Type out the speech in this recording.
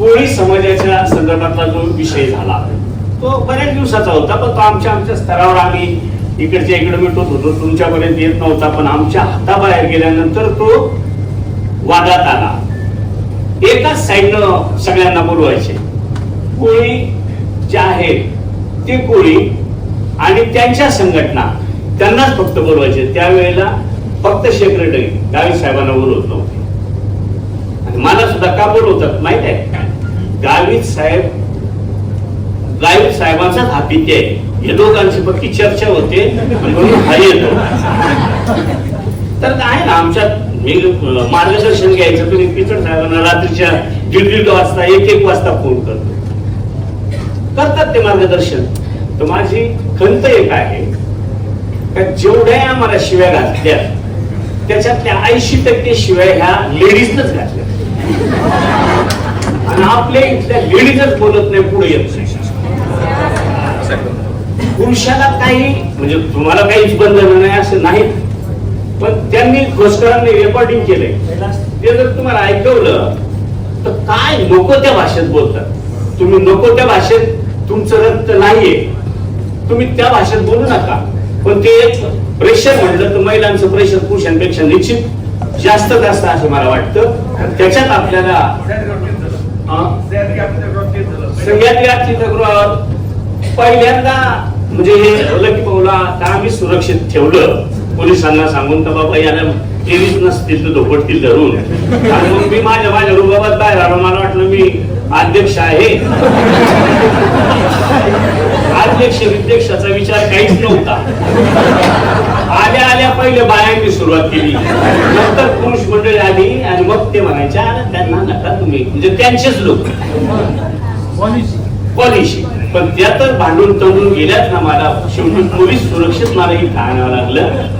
कोळी समाजाच्या संदर्भातला जो विषय झाला तो बऱ्याच दिवसाचा होता पण तो आमच्या आमच्या स्तरावर आम्ही इकडच्या इकडे मिटवत होतो तुमच्यापर्यंत येत नव्हता पण आमच्या हाताबाहेर गेल्यानंतर तो वादात आला. एकाच साईडनं सगळ्यांना बोलवायचे. कोळी जे आहेत ते कोळी आणि त्यांच्या संघटना त्यांनाच फक्त बोलवायचे. त्यावेळेला फक्त सेक्रेटरी गावी साहेबांना बोलवत नव्हते. आणि मला सुद्धा का बोलवतात माहीत आहे? गावित साहेब गावित साहेबांचाच हा आहे. हे दोघांची फक्त चर्चा होते म्हणून हा येतो. तर काय ना आमच्यात मी मार्गदर्शन घ्यायचं तुम्ही पिचड साहेबांना रात्रीच्या दीड दीड वाजता एक एक वाजता फोन करतो. करतात ते मार्गदर्शन. तर माझी खंत एक आहे का जेवढ्या आम्हाला शिव्या घातल्या त्याच्यातल्या ऐंशी टक्के शिवाय ह्या लेडीजनच घातल्या. आपले आपल्या इथल्या लेडीजच बोलत नाही पुढे येत नाही. पुरुषाला काही म्हणजे तुम्हाला काहीच बंधन नाही असं नाही. पण त्यांनी घोषकरांनी रेकॉर्डिंग केलंय. ते जर तुम्हाला ऐकवलं तर काय नको त्या भाषेत बोलतात? तुम्ही नको त्या भाषेत तुमचं रक्त नाहीये. तुम्ही त्या भाषेत बोलू नका. पण ते प्रेशर म्हटलं तर महिलांचं प्रेशर पुरुषांपेक्षा निश्चित. जास्त जास्त असं मला वाटतं. त्याच्यात आपल्याला हा? सगळ्यात पहिल्यांदा म्हणजे हे ठेवलं की पाहुला तर आम्ही सुरक्षित ठेवलं. पोलिसांना सांगून तर बाबा याला एरीच नसतील तर धोपटतील धरून. आणि मग मी माझ्या माझ्या रुबाबात बाहेर आलो. मला वाटलं मी अध्यक्ष आहे. अध्यक्ष विध्यक्षाचा विचार काहीच नव्हता. पहिले बायांनी सुरुवात केली. नंतर पुरुष मंडळी आली आणि मग ते म्हणायच्या "अरे, त्यांना नका तुम्ही. म्हणजे त्यांचेच लोक. पॉलिशी पण त्या तर भांडून तंडून गेल्यात ना मला. शेवटी पोलीस सुरक्षित मला इथं आणावं लागलं